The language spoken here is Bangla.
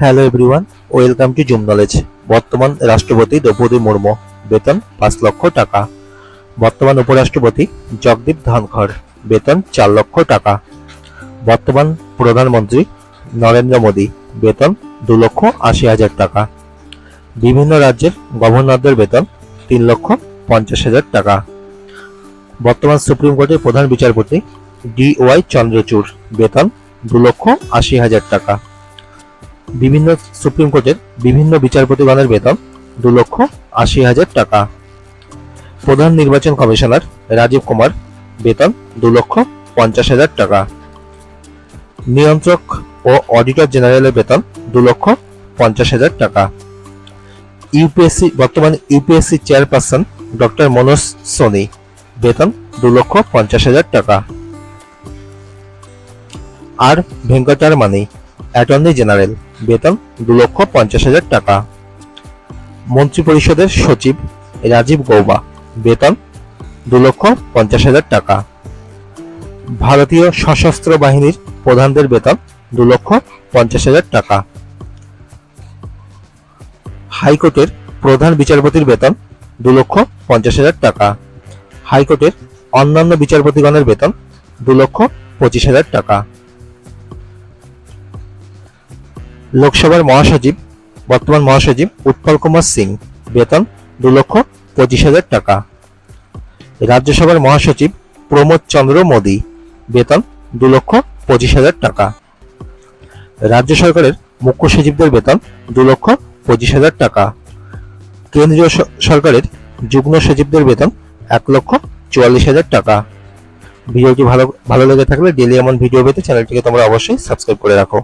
Hello everyone welcome to zoom knowledge বর্তমান রাষ্ট্রপতি দ্রৌপদী মুর্মু, বেতন পাঁচ লক্ষ টাকা। বর্তমান উপরাষ্ট্রপতি জগদীপ ধনখড়, বেতন চার লক্ষ টাকা। বর্তমান প্রধানমন্ত্রী নরেন্দ্র মোদী, বেতন দু লক্ষ আশি হাজার টাকা। বিভিন্ন রাজ্যের গভর্নরদের বেতন তিন লক্ষ পঞ্চাশ হাজার টাকা। বর্তমান সুপ্রিম কোর্টের প্রধান বিচারপতি ডি ওয়াই চন্দ্রচূড়, বেতন দু লক্ষ আশি হাজার টাকা। বিভিন্ন সুপ্রিম কোর্টের বিভিন্ন বিচারপতিগণের বেতন দু লক্ষ আশি হাজার টাকা। প্রধান নির্বাচন কমিশনার রাজীব কুমার বেতন দু লক্ষ পঞ্চাশ হাজার টাকা। নিয়ন্ত্রক ও অডিটর জেনারেলের বেতন দু লক্ষ পঞ্চাশ হাজার টাকা। ইউপিএসসি, বর্তমান UPSC chairperson doctor Manoj Soni বেতন দু লক্ষ পঞ্চাশ হাজার টাকা। আর ভেঙ্কটার মানি অ্যাটর্নি জেনারেল, বেতন দু লক্ষ পঞ্চাশ হাজার টাকা। মন্ত্রিপরিষদের সচিব রাজীব গৌবা, বেতন দু লক্ষ পঞ্চাশ হাজার টাকা। ভারতীয় সশস্ত্র বাহিনীর প্রধানদের বেতন দু লক্ষ পঞ্চাশ হাজার টাকা। হাইকোর্টের প্রধান বিচারপতির বেতন দু লক্ষ পঞ্চাশ হাজার টাকা। হাইকোর্টের অন্যান্য বিচারপতিগণের বেতন দু লক্ষ পঁচিশ হাজার টাকা। লোকসভার মহাসচিব, বর্তমান মহাসচিব উৎপল কুমার সিং, বেতন দু লক্ষ পঁচিশ হাজার টাকা। রাজ্যসভার মহাসচিব প্রমোদ চন্দ্র মোদী, বেতন দু লক্ষ পঁচিশ হাজার টাকা। রাজ্য সরকারের মুখ্য সচিবদের বেতন দু লক্ষ পঁচিশ হাজার টাকা। কেন্দ্রীয় সরকারের যুগ্ম সচিবদের বেতন এক লক্ষ চুয়াল্লিশ হাজার টাকা। ভিডিওটি ভালো ভালো লেগে থাকলে ডেলি এমন ভিডিও পেতে চ্যানেলটিকে তোমরা অবশ্যই সাবস্ক্রাইব করে রাখো।